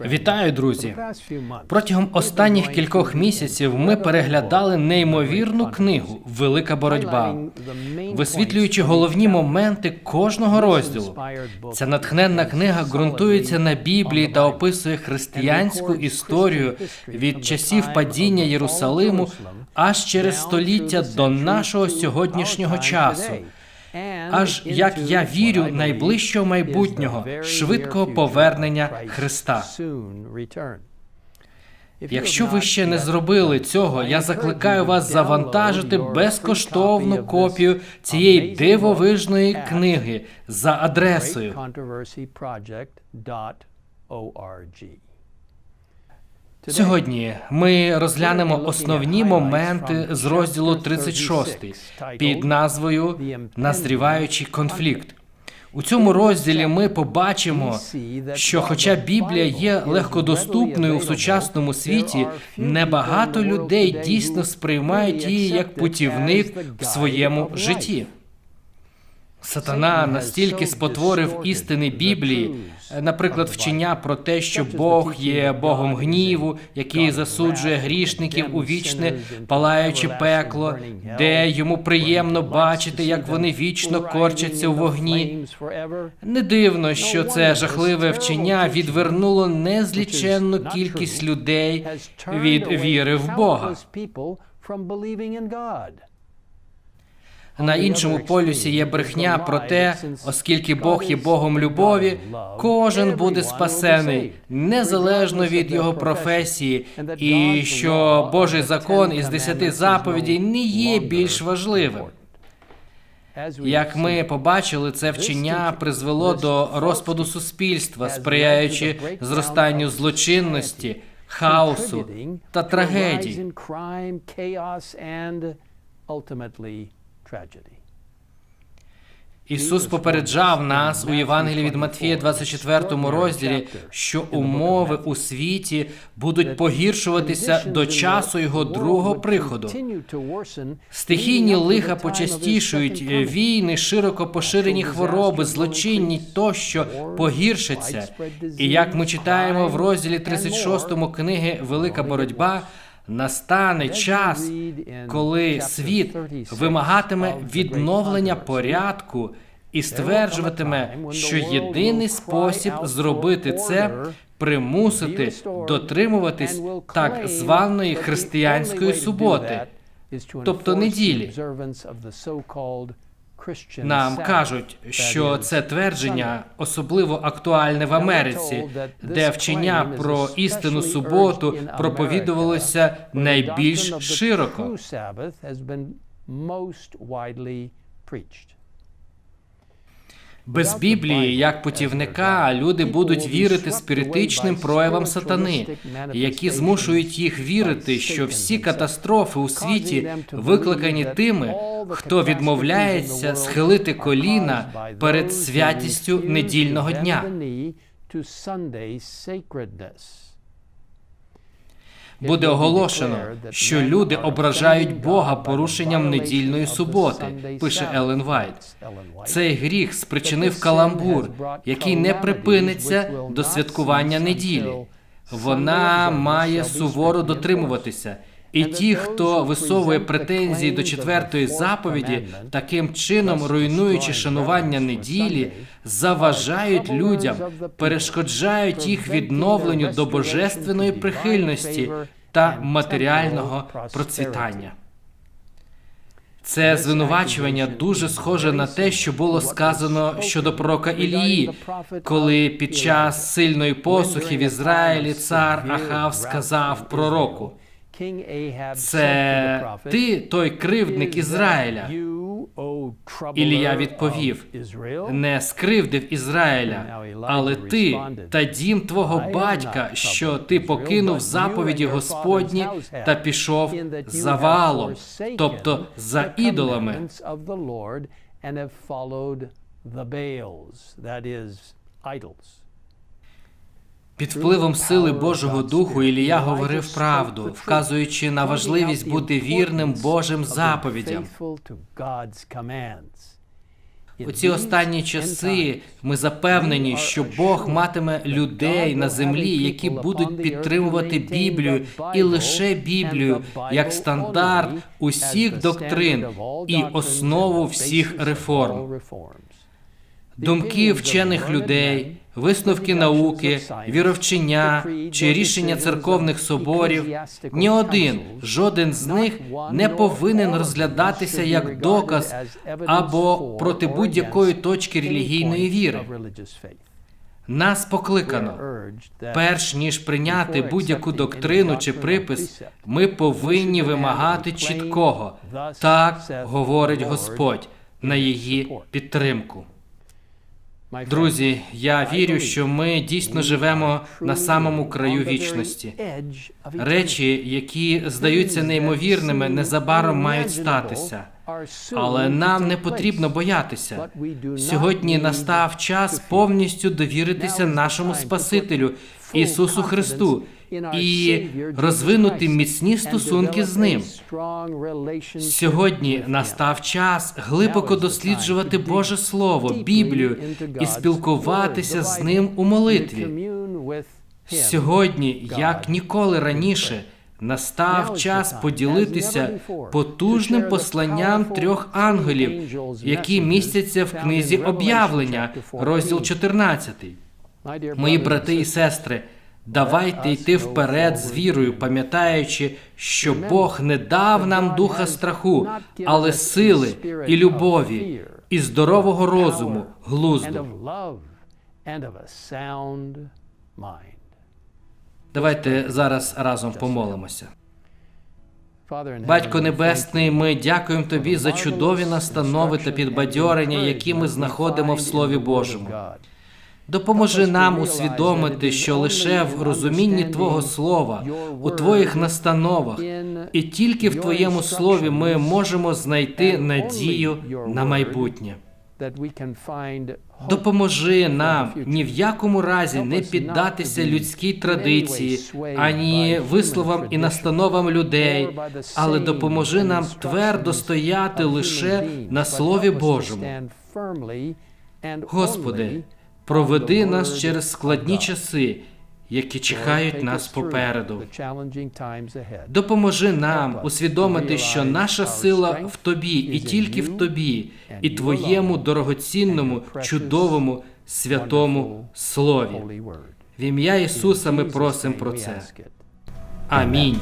Вітаю, друзі! Протягом останніх кількох місяців ми переглядали неймовірну книгу Велика боротьба, висвітлюючи головні моменти кожного розділу. Ця натхненна книга ґрунтується на Біблії та описує християнську історію від часів падіння Єрусалиму аж через століття до нашого сьогоднішнього часу. Аж як я вірю найближчого майбутнього швидкого повернення Христа. Якщо ви ще не зробили цього, я закликаю вас завантажити безкоштовну копію цієї дивовижної книги за адресою. Сьогодні ми розглянемо основні моменти з розділу 36 під назвою Назріваючий конфлікт. У цьому розділі ми побачимо, що, хоча Біблія є легкодоступною в сучасному світі, небагато людей дійсно сприймають її як путівник в своєму житті. Сатана настільки спотворив істини Біблії, наприклад, вчення про те, що Бог є Богом гніву, який засуджує грішників у вічне палаюче пекло, де йому приємно бачити, як вони вічно корчаться у вогні. Не дивно, що це жахливе вчення відвернуло незліченну кількість людей від віри в Бога. На іншому полюсі є брехня про те, оскільки Бог є Богом любові, кожен буде спасений незалежно від його професії, і що Божий закон із десяти заповідей не є більш важливим. Як ми побачили, це вчення призвело до розпаду суспільства, сприяючи зростанню злочинності, хаосу та трагедій. Ісус попереджав нас у Євангелії від Матфія, 24 розділі, що умови у світі будуть погіршуватися до часу його другого приходу. Стихійні лиха почастішують, війни, широко поширені хвороби, злочинні тощо погіршаться. І як ми читаємо в розділі 36 книги Велика боротьба. Настане час, коли світ вимагатиме відновлення порядку і стверджуватиме, що єдиний спосіб зробити це примусити дотримуватись так званої християнської суботи, тобто неділі. Нам кажуть, що це твердження особливо актуальне в Америці, де вчення про істину суботу проповідувалося найбільш широко. Без Біблії, як путівника, люди будуть вірити спіритичним проявам сатани, які змушують їх вірити, що всі катастрофи у світі викликані тими, хто відмовляється схилити коліна перед святістю недільного дня. Буде оголошено, що люди ображають Бога порушенням недільної суботи, пише Елен Вайт. Цей гріх спричинив каламбур, який не припиниться до святкування неділі. Вона має суворо дотримуватися. І ті, хто висовує претензії до четвертої заповіді, таким чином руйнуючи шанування неділі, заважають людям, перешкоджають їх відновленню до божественної прихильності та матеріального процвітання. Це звинувачування дуже схоже на те, що було сказано щодо пророка Ілії, коли під час сильної посухи в Ізраїлі цар Ахав сказав пророку. Це ти той кривдник Ізраїля. Ілія відповів: не скривдив Ізраїля, але ти та дім твого батька, що ти покинув заповіді Господні та пішов за валом, тобто за ідолами. Під впливом сили Божого Духу Ілія говорив правду, вказуючи на важливість бути вірним Божим заповідям. У ці останні часи ми запевнені, що Бог матиме людей на землі, які будуть підтримувати Біблію і лише Біблію як стандарт усіх доктрин і основу всіх реформ. Думки вчених людей, висновки науки, віровчення чи рішення церковних соборів ні один, жоден з них не повинен розглядатися як доказ або проти будь-якої точки релігійної віри. Нас покликано. Перш ніж прийняти будь-яку доктрину чи припис, ми повинні вимагати чіткого. Так говорить Господь на її підтримку. Друзі, я вірю, що ми дійсно живемо на самому краю вічності. Речі, які здаються неймовірними, незабаром мають статися. Але нам не потрібно боятися. Сьогодні настав час повністю довіритися нашому Спасителю Ісусу Христу і розвинути міцні стосунки з ним. Сьогодні настав час глибоко досліджувати Боже Слово, Біблію і спілкуватися з ним у молитві. Сьогодні, як ніколи раніше, настав час поділитися потужним посланням трьох ангелів, які містяться в книзі об'явлення, розділ 14. Мої брати і сестри. Давайте йти вперед з вірою, пам'ятаючи, що Бог не дав нам духа страху, але сили і любові, і здорового розуму, глузду. Давайте зараз разом помолимося. Батько Небесний, ми дякуємо тобі за чудові настанови та підбадьорення, які ми знаходимо в Слові Божому. Допоможи нам усвідомити, що лише в розумінні Твого Слова, у Твоїх настановах, і тільки в Твоєму слові ми можемо знайти надію на майбутнє. Допоможи нам ні в якому разі не піддатися людській традиції, ані висловам і настановам людей, але допоможи нам твердо стояти лише на Слові Божому. Господи, проведи нас через складні часи, які чекають нас попереду. Допоможи нам усвідомити, що наша сила в тобі і тільки в тобі, і твоєму дорогоцінному, чудовому, святому слові. В ім'я Ісуса ми просимо про це. Амінь.